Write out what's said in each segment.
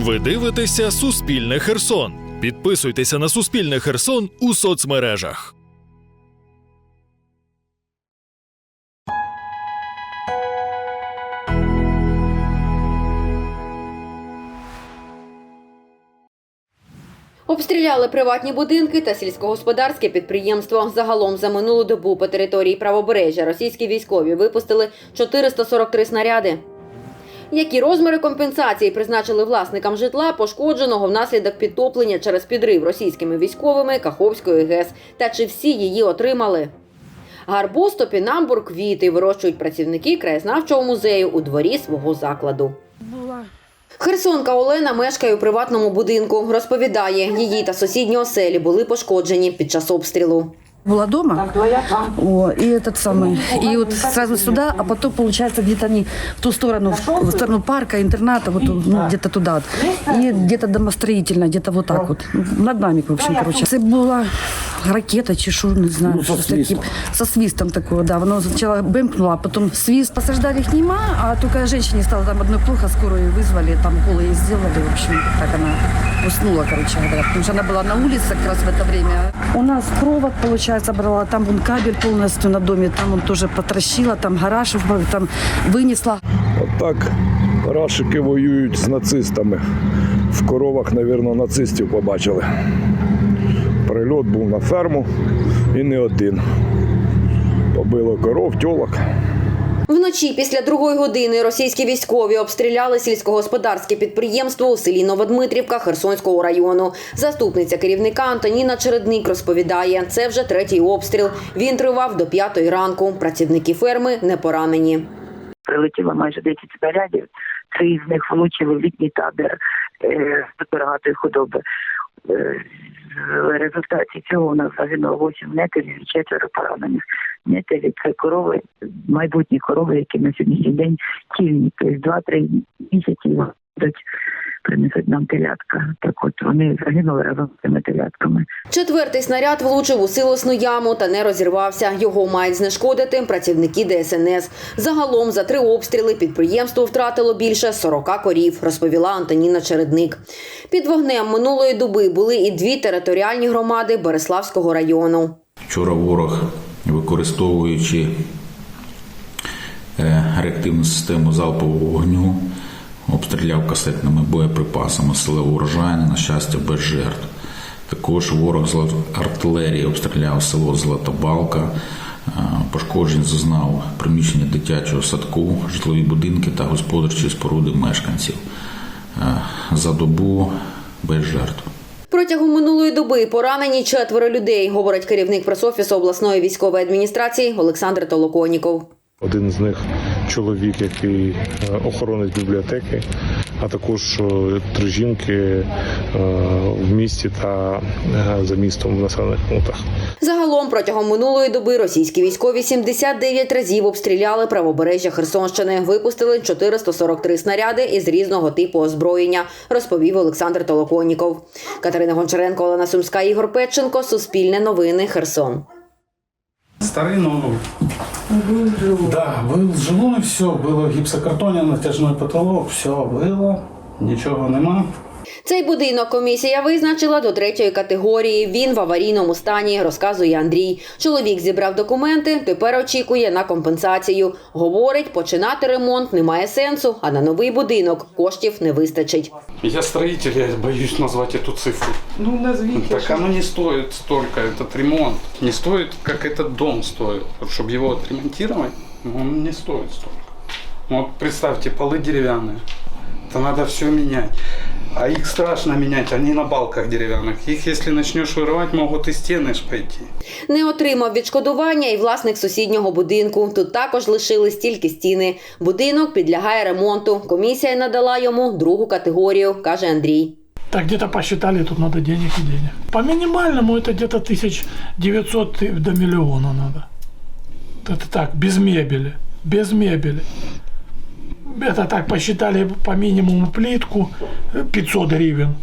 Ви дивитеся Суспільне Херсон. Підписуйтеся на Суспільне Херсон у соцмережах. Обстріляли приватні будинки та сільськогосподарське підприємство. Загалом за минулу добу по території правобережжя російські військові випустили 443 снаряди. Які розміри компенсації призначили власникам житла, пошкодженого внаслідок підтоплення через підрив російськими військовими Каховської ГЕС, та чи всі її отримали? Гарбуз, топінамбур, квіти вирощують працівники краєзнавчого музею у дворі свого закладу. Херсонка Олена мешкає у приватному будинку. Розповідає, її та сусідні оселі були пошкоджені під час обстрілу. была дома, о, и этот самый, и вот сразу сюда, а потом, получается, где-то они в ту сторону, в, в сторону парка, интерната, вот ну, где-то туда, вот. и где-то домостроительно, где-то вот так вот, над нами, в общем, короче. Це була ракета чи що, не знаю, Ну, со щось таке. свистом. Со свистом такого, да, воно сначала бымкнуло, а потом свист. Постраждалих нема, а только женщине стало там одной плохо, скорую вызвали, там уколы ей сделали, в общем, так она уснула, короче говоря, потому что она была на улице как раз в это время. У нас провод, получается, брала, там вон кабель полностью на доме, там он тоже потращила, там гараж там вынесла. Отак рашики воюють з нацистами. В коровах, мабуть, нацистів побачили. Прильот був на ферму і не один. Побило коров, тьолок. Вночі після другої години російські військові обстріляли сільськогосподарське підприємство у селі Новодмитрівка Херсонського району. Заступниця керівника Антоніна Чередник розповідає, це вже третій обстріл. Він тривав до п'ятої ранку. Працівники ферми не поранені. прилетіло майже 10 снарядів. Три з них влучили в літній табір е, з рогатої худоби. Е, В результаті цього у нас загинуло 8 нетелів і четверо поранених. Нетелі це корови, майбутні корови, які на сьогоднішній день тільні. Тобто 2-3 місяці будуть принесуть нам телятка. Так от вони загинули разом з цими телятками. Четвертий снаряд влучив у силосну яму та не розірвався. Його мають знешкодити працівники ДСНС. Загалом за три обстріли підприємство втратило більше 40 корів, розповіла Антоніна Чередник. Під вогнем минулої доби були і дві територіальні громади Береславського району. Вчора ворог, використовуючи е, реактивну систему залпового вогню, обстріляв касетними боєприпасами села Урожайне, на щастя, без жертв. Також ворог з артилерії обстріляв село Златобалка. Е, Пошкоджень зазнав приміщення дитячого садку, житлові будинки та господарчі споруди мешканців. Е, За добу без жертв. Протягом минулої доби поранені четверо людей, говорить керівник пресофісу обласної військової адміністрації Олександр Толоконіков. Один з них чоловік, який е, охоронець бібліотеки, а також е, три жінки е, в місті та за містом в населених пунктах. Загалом протягом минулої доби російські військові 79 разів обстріляли правобережжя Херсонщини. Випустили 443 снаряди із різного типу озброєння, розповів Олександр Толоконіков. Катерина Гончаренко, Олена Сумська, Ігор Петченко. Суспільне новини. Херсон Старый, но... Да, был желудок, все, было гипсокартоне, натяжной потолок, все было, нічого нема. Цей будинок комісія визначила до третьої категорії. Він в аварійному стані, розказує Андрій. Чоловік зібрав документи, тепер очікує на компенсацію. Говорить, починати ремонт немає сенсу, а на новий будинок коштів не вистачить. Я строитель, я боюсь назвать эту цифру. Ну, назвите. Так оно не стоит столько, этот ремонт. Не стоит, как этот дом стоит. Вот, чтобы его отремонтировать, он не стоит столько. Ну, Вот представьте, полы деревянные. Это надо все менять. А их страшно менять, они на балках деревянных. Их, если начнешь вырывать, могут и стены ж пойти. Не отримав відшкодування і власник сусіднього будинку. Тут також лишились тільки стіни. Будинок підлягає ремонту. Комісія надала йому другу категорію, каже Андрій. Так где-то посчитали, тут надо денег и денег. По минимальному это где-то 1900 до миллиона надо. Это так, без мебели. Без мебели. Это так посчитали по минимуму плитку э, 500 гривен.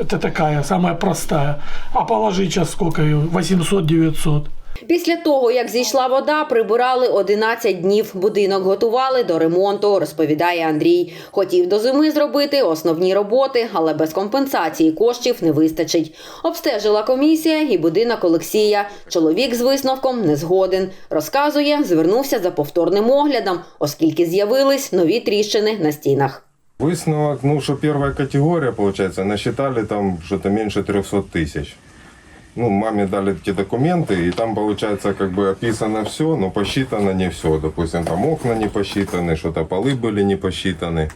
Это такая, самая простая. А положить сейчас сколько ее? 800-900. Після того, як зійшла вода, прибирали 11 днів. Будинок готували до ремонту, розповідає Андрій. Хотів до зими зробити основні роботи, але без компенсації коштів не вистачить. Обстежила комісія і будинок Олексія. Чоловік з висновком не згоден. Розказує, звернувся за повторним оглядом, оскільки з'явились нові тріщини на стінах. Высновок, ну, что первая категория, получается, насчитали там что-то меньше 300 тысяч Ну, маме дали эти документы, и там, получается, как бы описано все, но посчитано не все. Допустим, там окна не посчитаны, что-то полы были не посчитаны.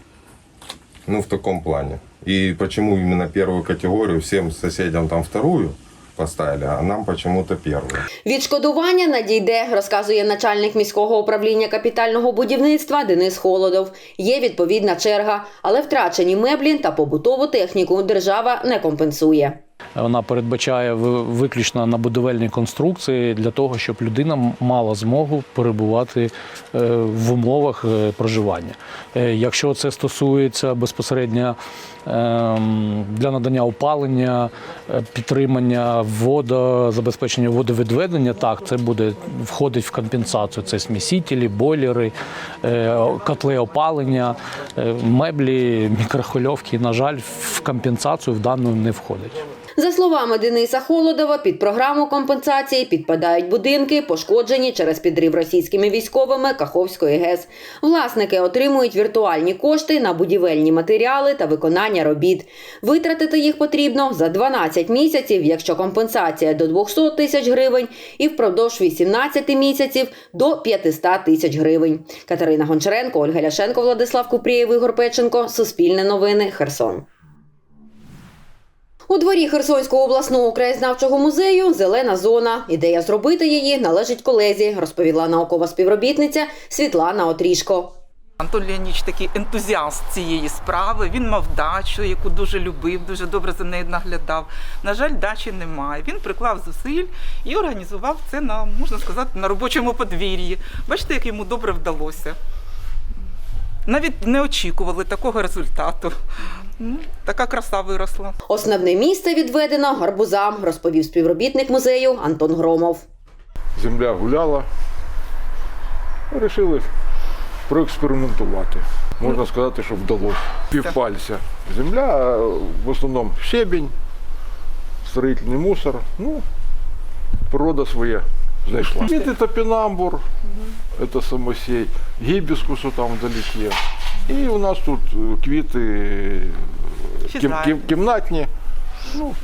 Ну, в таком плане. И почему именно первую категорию, всем соседям там вторую поставили, а нам почему-то первую. Відшкодування надійде, розказує начальник міського управління капітального будівництва Денис Холодов. Є відповідна черга, але втрачені меблі та побутову техніку держава не компенсує. Вона передбачає виключно на будівельні конструкції для того, щоб людина мала змогу перебувати е, в умовах е, проживання. Е, Якщо це стосується безпосередньо ем, для надання опалення, підтримання вода, забезпечення водовідведення, так це буде входить в компенсацію. Це смісителі, бойлери, котли опалення, меблі, мікрохвильовки. На жаль, в компенсацію в дану не входить. За словами Дениса Холодова, під програму компенсації підпадають будинки, пошкоджені через підрив російськими військовими Каховської ГЕС. Власники отримують віртуальні кошти на будівельні матеріали та виконання робіт. Витратити їх потрібно за 12 місяців, якщо компенсація до 200 тисяч гривень, і впродовж 18 місяців до 500 тисяч гривень. Катерина Гончаренко, Ольга Ляшенко, Владислав Купрієв, Ігор Печенко. Суспільне новини. Херсон. У дворі Херсонського обласного краєзнавчого музею зелена зона. Ідея зробити її належить колезі, розповіла наукова співробітниця Світлана Отрішко. Антон Леонідович такий ентузіаст цієї справи. Він мав дачу, яку дуже любив, дуже добре за нею наглядав. На жаль, дачі немає. Він приклав зусиль і організував це на можна сказати на робочому подвір'ї. Бачите, як йому добре вдалося. Навіть не очікували такого результату. Така краса виросла. Основне місце відведено гарбузам, розповів співробітник музею Антон Громов. Земля гуляла. Рішили проекспериментувати. Можна сказати, що вдалося. Півпальця. Земля, в основному щебінь, строїтельний мусор. Ну, природа своє знайшла. Це топінамбур, це самосей, гібіскусу там вдалеке. І у нас тут квіти кім, кім, кімнатні. Ну,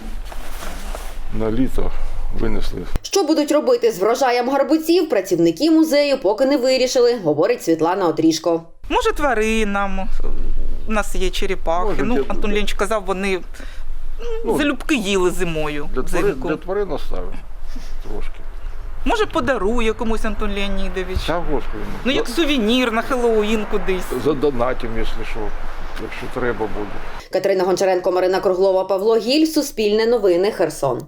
на літо винесли. Що будуть робити з врожаєм гарбузів, працівники музею поки не вирішили, говорить Світлана Отрішко. Може, тваринам. У нас є черепахи. Може, ну, для- Антон Леонідович казав, вони ну, Ну, залюбки їли зимою. Для тварин, взимку. для тварин оставимо трошки. Може, подарує комусь Антон Леонідович. Та господи. Ну, як сувенір на Хеллоуін кудись. Задонатим, якщо що, якщо треба буде. Катерина Гончаренко, Марина Круглова, Павло Гіль, Суспільне новини, Херсон.